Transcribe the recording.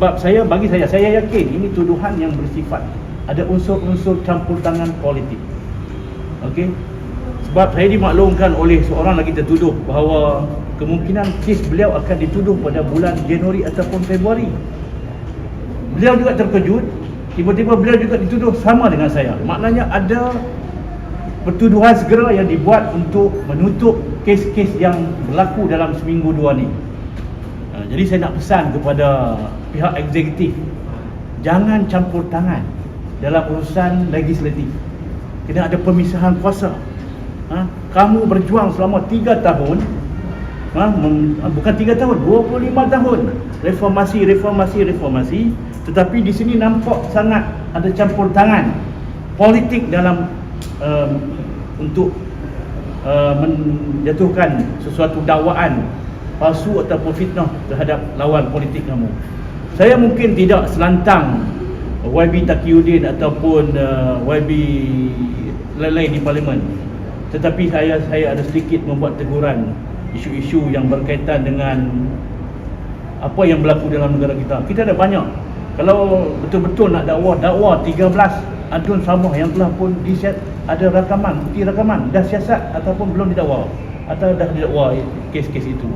sebab saya bagi saya saya yakin ini tuduhan yang bersifat ada unsur-unsur campur tangan politik. Okey? Sebab saya dimaklumkan oleh seorang lagi tertuduh bahawa kemungkinan kes beliau akan dituduh pada bulan Januari ataupun Februari. Beliau juga terkejut tiba-tiba beliau juga dituduh sama dengan saya. Maknanya ada pertuduhan segera yang dibuat untuk menutup kes-kes yang berlaku dalam seminggu dua ni Uh, jadi saya nak pesan kepada pihak eksekutif jangan campur tangan dalam urusan legislatif. Kena ada pemisahan kuasa. Ha? kamu berjuang selama 3 tahun ha? Mem- bukan 3 tahun 25 tahun. Reformasi reformasi reformasi. Tetapi di sini nampak sangat ada campur tangan politik dalam um, untuk uh, menjatuhkan sesuatu dakwaan palsu ataupun fitnah terhadap lawan politik kamu. Saya mungkin tidak selantang YB Taqiyuddin ataupun uh, YB lain-lain di parlimen. Tetapi saya saya ada sedikit membuat teguran isu-isu yang berkaitan dengan apa yang berlaku dalam negara kita. Kita ada banyak. Kalau betul-betul nak dakwah, dakwah 13 adun sama yang telah pun disiat ada rakaman, bukti rakaman dah siasat ataupun belum didakwa atau dah didakwa kes-kes itu.